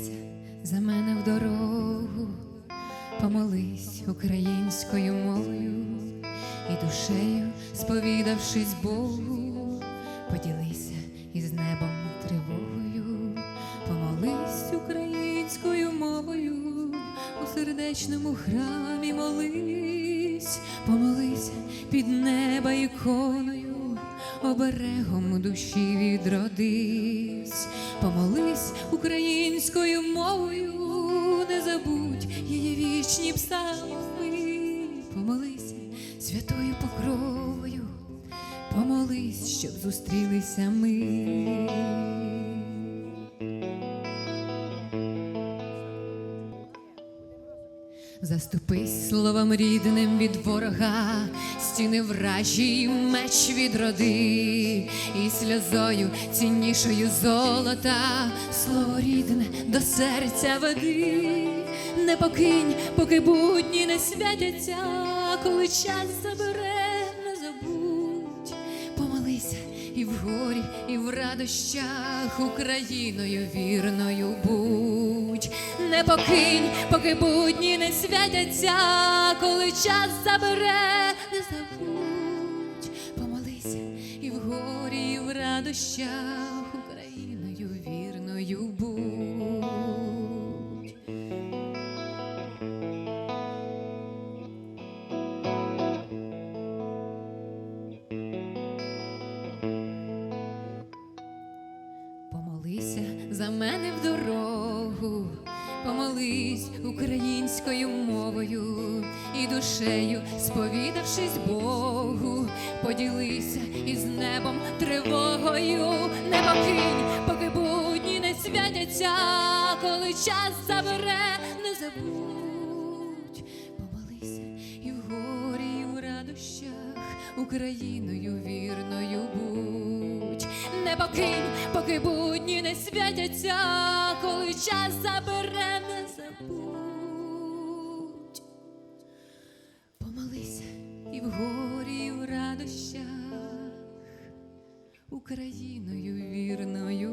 Помолися за мене в дорогу, помолись українською мовою і душею, сповідавшись Богу, поділися із небом тривогою, помолись українською мовою, у сердечному храмі молись, помолися під неба іконою, оберегом душі відродись, помолись українською мовою, не забудь її вічні псалми, помолися святою покровою, помолись, щоб зустрілися ми. Заступись словом рідним від ворога, стіни вражі, меч відроди, і сльозою ціннішою золота, слово рідне до серця веди, не покинь, поки будні не святяться, коли час забере, не забудь, помолися і в горі, і в радощах Україною вірною будь, не покинь, поки будні святяться, коли час забере, не забудь, помолися і в горі, і в радощах Україною вірною будь. Помолися за мене в дорогу, помолись українською мовою і душею, сповідавшись Богу, поділися із небом тривогою, не покинь, поки будні не святяться, коли час забере, не забудь, помолися і в горі, і в радощах. Україною вірною будь, не покинь, поки будні не святяться, коли час забере, не забудь. Помолися і в горі, і в радощах Україною вірною